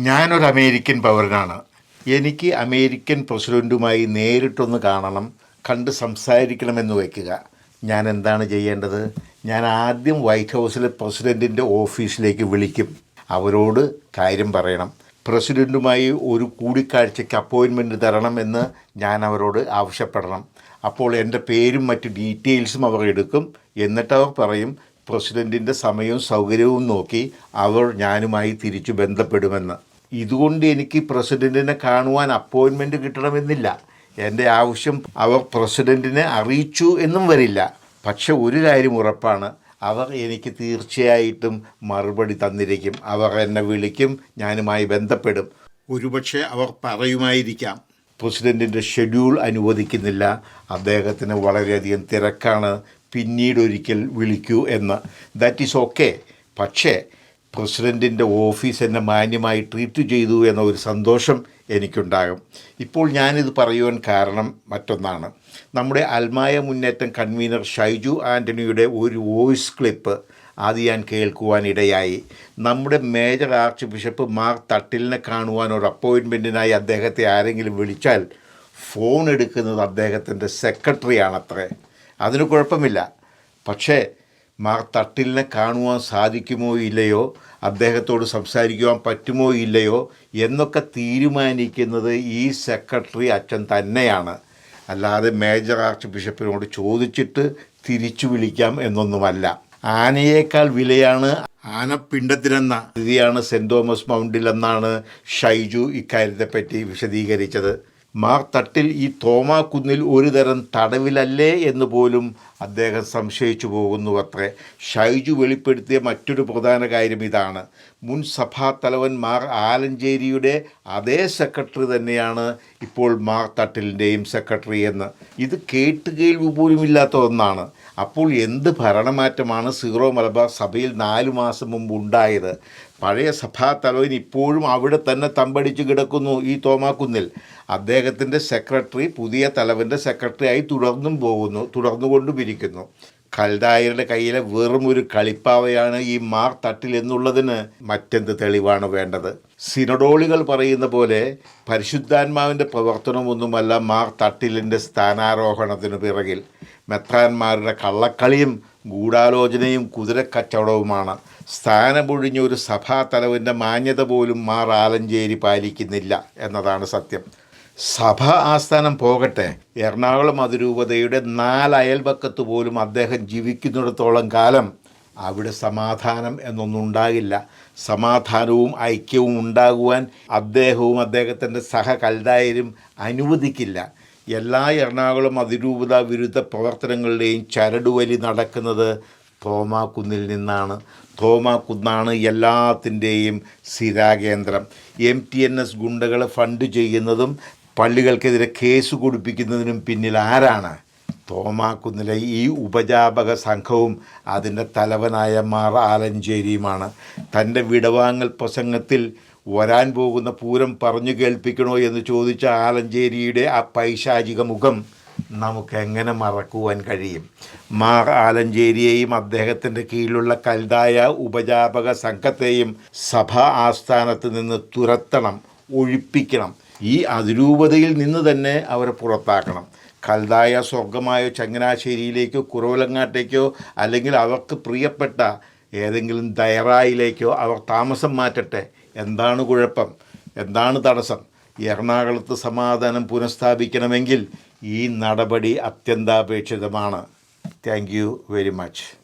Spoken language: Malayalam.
ഞാനൊരു അമേരിക്കൻ പൗരനാണ്. എനിക്ക് അമേരിക്കൻ പ്രസിഡന്റുമായി നേരിട്ടൊന്ന് കാണണം കണ്ട് സംസാരിക്കണമെന്ന് വയ്ക്കുക. ഞാൻ എന്താണ് ചെയ്യേണ്ടത്? ഞാൻ ആദ്യം വൈറ്റ് ഹൗസിലെ പ്രസിഡന്റിന്റെ ഓഫീസിലേക്ക് വിളിക്കും. അവരോട് കാര്യം പറയണം. പ്രസിഡന്റുമായി ഒരു കൂടിക്കാഴ്ചയ്ക്ക് അപ്പോയിൻമെന്റ് എന്ന് ഞാൻ അവരോട് ആവശ്യപ്പെടണം. അപ്പോൾ എന്റെ പേരും മറ്റ് ഡീറ്റെയിൽസും അവർ എടുക്കും. എന്നിട്ട് അവർ പറയും പ്രസിഡന്റിന്റെ സമയവും സൗകര്യവും നോക്കി അവർ ഞാനുമായി തിരിച്ചു ബന്ധപ്പെടുമെന്ന്. ഇതുകൊണ്ട് എനിക്ക് പ്രസിഡന്റിനെ കാണുവാൻ അപ്പോയിൻമെന്റ് കിട്ടണമെന്നില്ല. എന്റെ ആവശ്യം അവർ പ്രസിഡന്റിനെ അറിയിച്ചു എന്നും വരില്ല. പക്ഷെ ഒരു കാര്യം ഉറപ്പാണ്. അവർ എനിക്ക് തീർച്ചയായിട്ടും മറുപടി തന്നിരിക്കും. അവർ എന്നെ വിളിക്കും ഞാനുമായി ബന്ധപ്പെടും. ഒരുപക്ഷെ അവർ പറയുമായിരിക്കാം. പ്രസിഡന്റിന്റെ ഷെഡ്യൂൾ അനുവദിക്കുന്നില്ല. അദ്ദേഹത്തിന് വളരെയധികം തിരക്കാണ്. പിന്നീട് ഒരിക്കൽ വിളിക്കൂ എന്ന്. ദാറ്റ് ഈസ് ഓക്കെ പക്ഷേ പ്രസിഡന്റിന്റെ ഓഫീസ് എന്നെ മാന്യമായി ട്രീറ്റ് ചെയ്തു എന്ന ഒരു സന്തോഷം എനിക്കുണ്ടാകും. ഇപ്പോൾ ഞാനിത് പറയുവാൻ കാരണം മറ്റൊന്നാണ്. നമ്മുടെ അൽമായ മുന്നേറ്റം കൺവീനർ ഷൈജു ആന്റണിയുടെ ഒരു വോയിസ് ക്ലിപ്പ് അത് ഞാൻ കേൾക്കുവാനിടയായി നമ്മുടെ മേജർ ആർച്ച് ബിഷപ്പ് മാർ തട്ടിലിനെ കാണുവാൻ ഒരു അപ്പോയിൻമെന്റിനായി അദ്ദേഹത്തെ ആരെങ്കിലും വിളിച്ചാൽ ഫോൺ എടുക്കുന്നത് അദ്ദേഹത്തിന്റെ സെക്രട്ടറിയാണത്രേ. അതിന് കുഴപ്പമില്ല. പക്ഷേ മാർ തട്ടിലിനെ കാണുവാൻ സാധിക്കുമോ ഇല്ലയോ? അദ്ദേഹത്തോട് സംസാരിക്കുവാൻ പറ്റുമോ ഇല്ലയോ? എന്നൊക്കെ തീരുമാനിക്കുന്നത് ഈ സെക്രട്ടറി അച്ഛൻ തന്നെയാണ്. അല്ലാതെ മേജർ ആർച്ച് ബിഷപ്പിനോട് ചോദിച്ചിട്ട് തിരിച്ചു വിളിക്കാം എന്നൊന്നുമല്ല. ആനയേക്കാൾ വിലയാണ് ആനപ്പിണ്ടത്തിനെന്ന സ്ഥിതിയാണ് സെന്റ് തോമസ് മൗണ്ടിലെന്നാണ് ഷൈജു ഇക്കാര്യത്തെപ്പറ്റി വിശദീകരിച്ചത്. മാർ തട്ടിൽ ഈ തോമാക്കുന്നിൽ ഒരുതരം തടവിലല്ലേ എന്ന് പോലും അദ്ദേഹം സംശയിച്ചു പോകുന്നു അത്രേ. ഷൈജു വെളിപ്പെടുത്തിയ മറ്റൊരു പ്രധാന കാര്യം ഇതാണ്. മുൻ സഭാ തലവൻ മാർ ആലഞ്ചേരിയുടെ അതേ സെക്രട്ടറി തന്നെയാണ് ഇപ്പോൾ മാർ തട്ടിലിന്റെയും സെക്രട്ടറി എന്ന്. ഇത് കേട്ടുകേൾവി പോലും ഇല്ലാത്ത ഒന്നാണ്. അപ്പോൾ എന്ത് ഭരണമാറ്റമാണ് സീറോ മലബാർ സഭയിൽ നാലു മാസം മുമ്പ് ഉണ്ടായത്? പഴയ സഭാ തലവൻ ഇപ്പോഴും അവിടെ തന്നെ തമ്പടിച്ച് കിടക്കുന്നു ഈ തോമാക്കുന്നിൽ. അദ്ദേഹത്തിന്റെ സെക്രട്ടറി പുതിയ തലവന്റെ സെക്രട്ടറിയായി തുടർന്നും പോകുന്നു തുടർന്നു ഇരിക്കുന്നു കൽദായരുടെ കയ്യിലെ വെറും ഒരു കളിപ്പാവയാണ് ഈ മാർ തട്ടിൽ എന്നുള്ളതിന് മറ്റെന്ത് തെളിവാണ് വേണ്ടത്? സിനഡോളികൾ പറയുന്ന പോലെ പരിശുദ്ധാത്മാവിന്റെ പ്രവർത്തനമൊന്നുമല്ല മാർ തട്ടിലിന്റെ സ്ഥാനാരോഹണത്തിന് പിറകിൽ. മെത്രാന്മാരുടെ കള്ളക്കളിയും ഗൂഢാലോചനയും കുതിരക്കച്ചവടവുമാണ്. സ്ഥാനമൊഴിഞ്ഞ ഒരു സഭാ തലവിന്റെ മാന്യത പോലും മാർ ആലഞ്ചേരി പാലിക്കുന്നില്ല എന്നതാണ് സത്യം. സഭ ആസ്ഥാനം പോകട്ടെ. എറണാകുളം അതിരൂപതയുടെ നാല് അയൽപക്കത്ത് പോലും അദ്ദേഹം ജീവിക്കുന്നിടത്തോളം കാലം അവിടെ സമാധാനം എന്നൊന്നും ഉണ്ടാകില്ല സമാധാനവും ഐക്യവും ഉണ്ടാകുവാൻ അദ്ദേഹവും അദ്ദേഹത്തിന്റെ സഹകൽദായരും അനുവദിക്കില്ല. എല്ലാ എറണാകുളം അതിരൂപത വിരുദ്ധ പ്രവർത്തനങ്ങളുടെയും ചരടുവലി നടക്കുന്നത് തോമാക്കുന്നിൽ നിന്നാണ്. തോമാക്കുന്നാണ് എല്ലാത്തിന്റെയും സ്ഥിരാകേന്ദ്രം. എം ടി എൻ എസ് ഗുണ്ടകളെ ഫണ്ട് ചെയ്യുന്നതും പള്ളികൾക്കെതിരെ കേസ് കൊടുപ്പിക്കുന്നതിനും പിന്നിൽ ആരാണ്? തോമാക്കുന്നിലെ ഈ ഉപജാപക സംഘവും അതിന്റെ തലവനായ മാർ ആലഞ്ചേരിയുമാണ്. തന്റെ വിടവാങ്ങൽ പ്രസംഗത്തിൽ വരാൻ പോകുന്ന പൂരം പറഞ്ഞു കേൾപ്പിക്കണോ എന്ന് ചോദിച്ച ആലഞ്ചേരിയുടെ ആ പൈശാചിക മുഖം നമുക്കെങ്ങനെ മറക്കുവാൻ കഴിയും? മാർ ആലഞ്ചേരിയെയും അദ്ദേഹത്തിന്റെ കീഴിലുള്ള കൽതായ ഉപജാപക സംഘത്തെയും സഭാ ആസ്ഥാനത്ത് നിന്ന് തുരത്തണം ഒഴിപ്പിക്കണം. ഈ അതിരൂപതയിൽ നിന്ന് തന്നെ അവരെ പുറത്താക്കണം. കൽതായ സ്വർഗമായോ ചങ്ങനാശ്ശേരിയിലേക്കോ കുറവലങ്ങാട്ടേക്കോ അല്ലെങ്കിൽ അവർക്ക് പ്രിയപ്പെട്ട ഏതെങ്കിലും ദയറായിലേക്കോ അവർ താമസം മാറ്റട്ടെ. എന്താണ് കുഴപ്പം? എന്താണ് തടസ്സം? എറണാകുളത്ത് സമാധാനം പുനഃസ്ഥാപിക്കണമെങ്കിൽ ഈ നടപടി അത്യന്താപേക്ഷിതമാണ്. Thank you very much